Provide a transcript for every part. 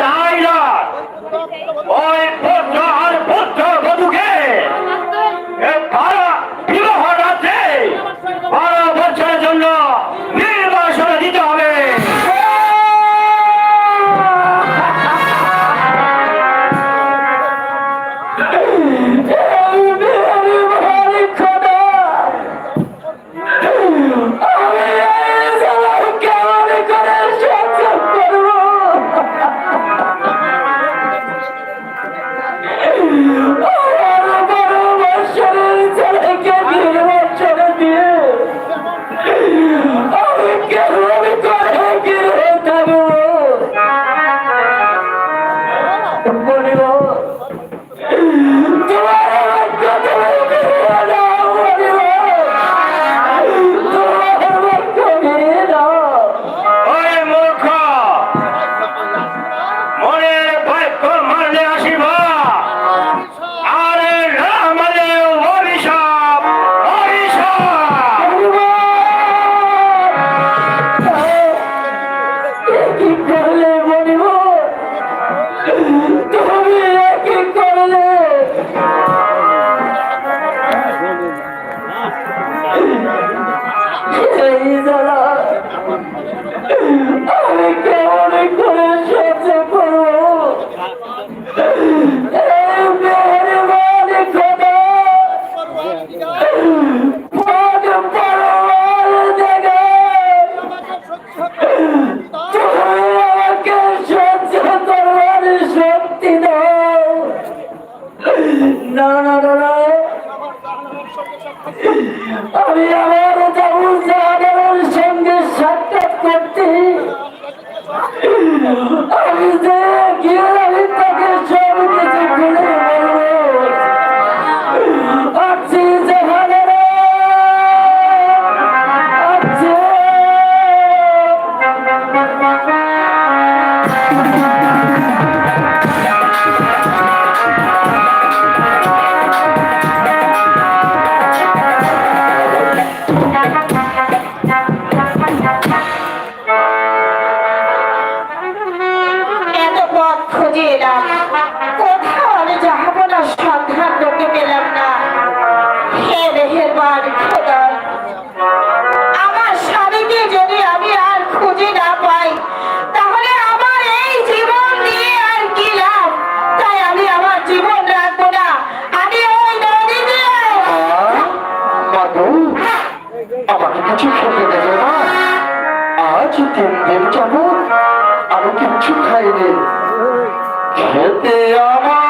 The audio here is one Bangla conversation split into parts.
ডাইলার ওই Thank you. আমার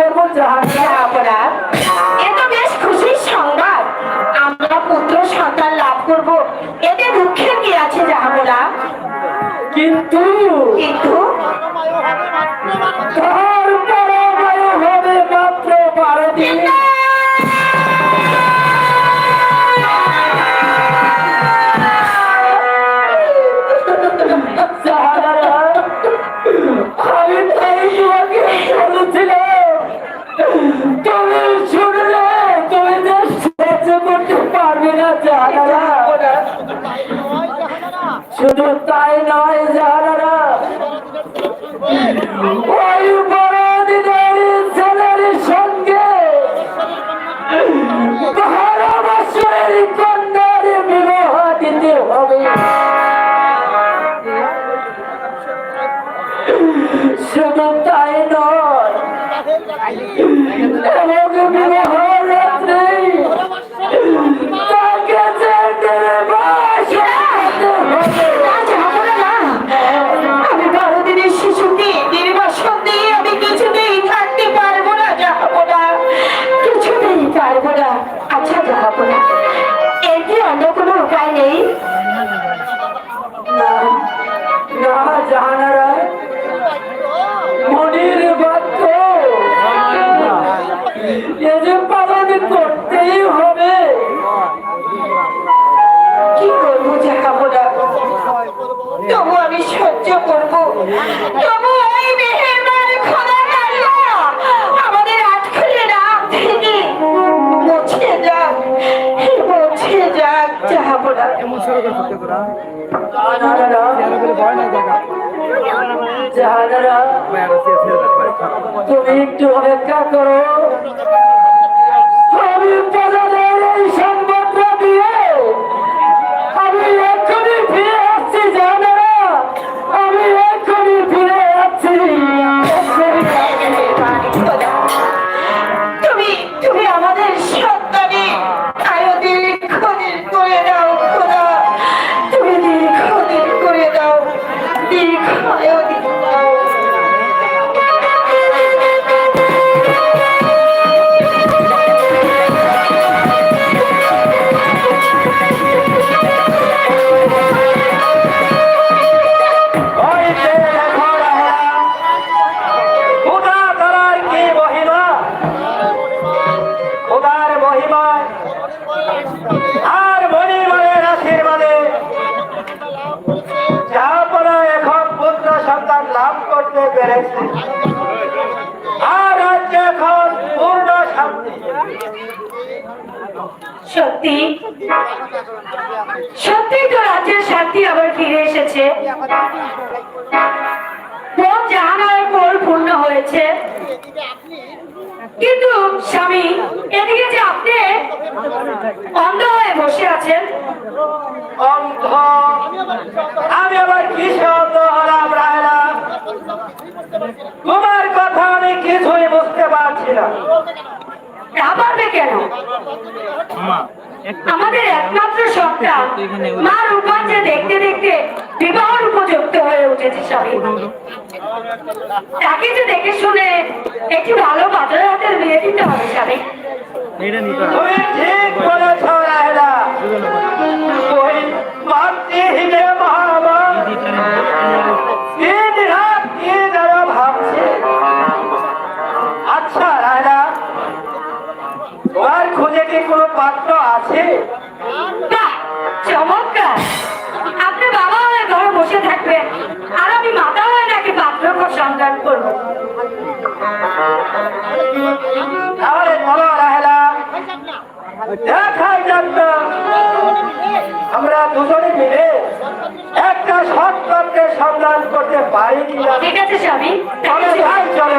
করব বেশ খুশির সংবাদ আমরা পুত্র সন্তান লাভ করব। এতে দুঃখের কি আছে জাহাঙ্গরা কিন্তু কিন্তু হবে মাত্র বারো জাহানারা শুধু তাই নয় জাহানারা ওই বড়দের ছেলের সঙ্গে বারো বছরের কন্যার বিবাহ দিতে হবে শুধু তাই নয়, এবং বিবাহ চেহারা তুমি একটু অপেক্ষা করো। সত্যি? সত্যি তো রাজ্যের শান্তি আবার ফিরে এসেছে। মন জাহানায় পরিপূর্ণ হয়েছে। কিন্তু স্বামী, এদিকে যে আপনি অন্ধ হয়ে বসে আছেন। অন্ধ? আমি আবার কিসে অন্ধ হলাম রায়না তোমার কথা আমি কিছুই বুঝতে পারছি না। তা পারবে কেন? আমাদের একমাত্র সবটা মা রূপাঞ্চে দেখতে দেখতে বিবাহর উপযুক্ত হয়ে উঠেছে স্বামী। তাকে যে দেখে শুনে একটি ভালো পাত্রের হাতের বিয়ে দিতে হবে স্বামী। এটা নিতে বলেছ আমরা দুজনে মিলে একটা সৎপথের সন্ধান করতে পারি ঠিক আছে স্বামী। চলে ভাই চলে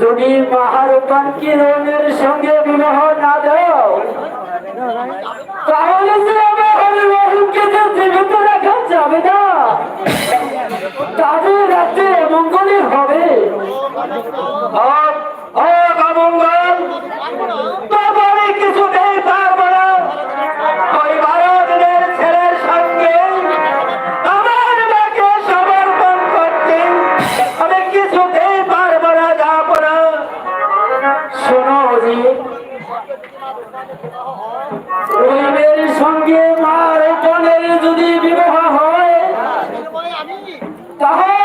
যদি মহারূপান কিরণের সঙ্গে বিবাহ না দাও, তাহলে আমার যে জীবিত রাখা যাবে না। তাদের রাতে মঙ্গলই হবে। অমঙ্গল শোনো অজিত সঙ্গে মার বোনের যদি বিবাহ হয় তাহার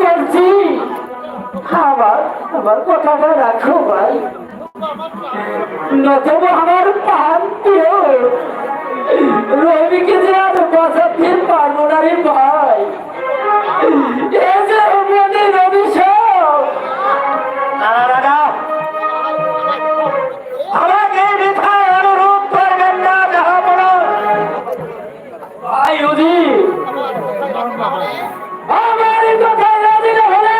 করছি। আমার কথাটা রাখো ভাই। নতুবা আমার প্রাণ প্রিয়। রবিকে যে আর বাঁচাতে পারব না রে ভাই। এই যে মনে রবি